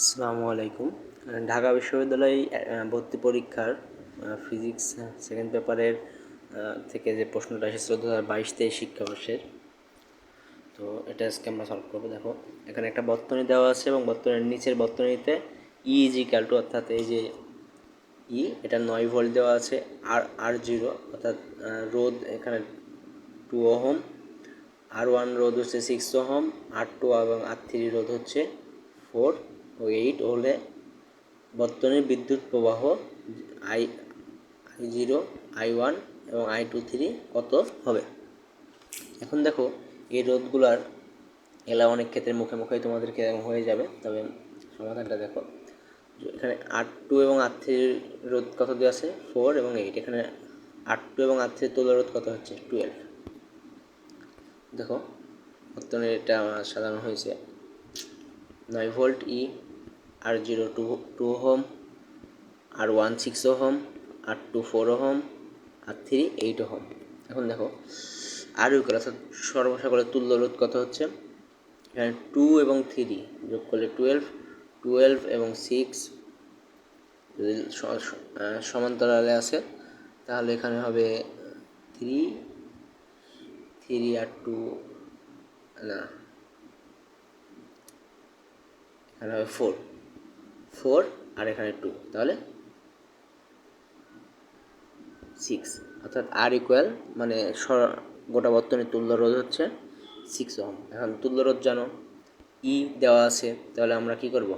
আসসালামু আলাইকুম। ঢাকা বিশ্ববিদ্যালয় ভর্তি পরীক্ষার ফিজিক্স সেকেন্ড পেপারের থেকে যে প্রশ্নটা এসেছিল দু হাজার বাইশ তেইশ শিক্ষাবর্ষের। তো এটা আজকে আমরা সলভ করব, দেখো। এখানে একটা বর্তনী দেওয়া আছে এবং বর্তনীর নিচের বর্তনীতে ই ইজি টু অর্থাৎ এই যে ই এটা নয় ভোল্ট দেওয়া আছে আর আর জিরো অর্থাৎ রোদ এখানে টু ওহম আর ওয়ান রোদ হচ্ছে সিক্স ওহম আর টু এবং আর থ্রি রোধ হচ্ছে ফোর এইট হলে বর্তনীর বিদ্যুৎ প্রবাহ I I zero I one এবং আই টু থ্রি কত হবে? এখন দেখো, এই রোধগুলার এলা অনেক ক্ষেত্রে মুখে মুখেই তোমাদেরকে হয়ে যাবে, তবে সমাধানটা দেখো। এখানে আর টু এবং আর থ্রির রোধ কত দেওয়া আছে? ফোর এবং এইট এখানে আর টু এবং আর থ্রির তুলা রোধ কত হচ্ছে? টুয়েলভ দেখো বর্তমানে এটা সাজানো হয়েছে। নয় volt E R zero two two ohm R one six ohm R two four ohm R three eight ohm এখন দেখো আর ইউকেল অর্থাৎ সর্বসাকলের তুল্য রোধ কত হচ্ছে? এখানে টু এবং থ্রি যোগ করলে টুয়েলভ টুয়েলভ এবং সিক্স যদি সমান্তরালে আছে তাহলে এখানে হবে থ্রি থ্রি আর টু না, এখানে হবে ফোর ফোর আর এখানে টু, তাহলে সিক্স। অর্থাৎ আর ইকুয়াল মানে গোটা বর্তনের তুল্য রোধ হচ্ছে সিক্স ওহম। এখন তুল্য রোধ জানো, ই দেওয়া আছে, তাহলে আমরা কি করব?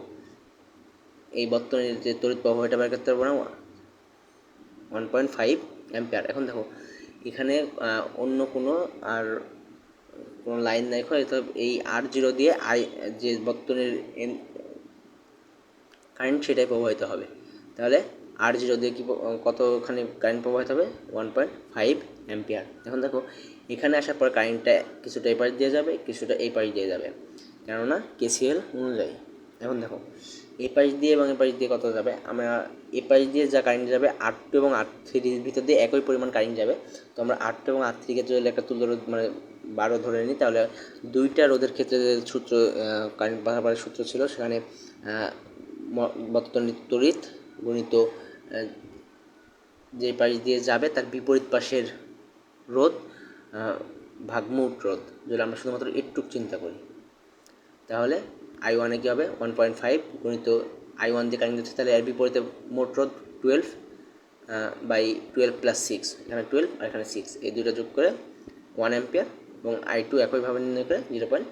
এই বর্তনের যে তড়িৎ প্রবাহ এটা বের করতে পারব না, ওয়ান পয়েন্ট ফাইভ অ্যাম্পিয়ার। এখন দেখো, এখানে অন্য কোনো আর কোনো লাইন নাই, হয় এই আর জিরো দিয়ে আই, যে বর্তনের কারেন্ট সেটাই প্রবাহিত হবে। তাহলে আর জিরো দিয়ে কী, কতখানি কারেন্ট প্রবাহিত হবে? ওয়ান পয়েন্ট ফাইভ অ্যাম্পিয়ার এখন দেখো, এখানে আসার পর কারেন্টটা কিছুটা এই দিয়ে যাবে, কিছুটা এই পাশ দিয়ে যাবে। কেননা কেসিএল অনুযায়ী। এখন দেখো, এই পাশ দিয়ে এবং এই পাশ দিয়ে কত যাবে? আমরা এ পাশ দিয়ে যা কারেন্ট যাবে আর টু এবং আর থ্রির ভিতর দিয়ে একই পরিমাণ কারেন্ট যাবে। তো আমরা আর টু এবং আর থ্রিকে যদি একটা তুলো রোধ মানে বারো ধরে নিই, তাহলে দুইটা রোধের ক্ষেত্রে যে সূত্র কারেন্ট বাড়াবার সূত্র ছিল, সেখানে আহ, ম- বর্তনী তড়িৎ গণিত যে পাশ দিয়ে যাবে তার বিপরীত পাশের রোধ ভাগমুট রোধ যদি আমরা শুধুমাত্র একটুক চিন্তা করি। তাহলে আই ওয়ানে কী হবে? ওয়ান পয়েন্ট ফাইভ গণিত আই ওয়ান দিয়ে কারেন্ট যাচ্ছে তাহলে এর বিপরীতে মোট রোধ twelve by twelve plus six এখানে টুয়েলভ আর এখানে সিক্স এই দুটো যোগ করে ওয়ান অ্যাম্পিয়ার এবং আই টু একইভাবে নির্ণয় করে জিরো পয়েন্ট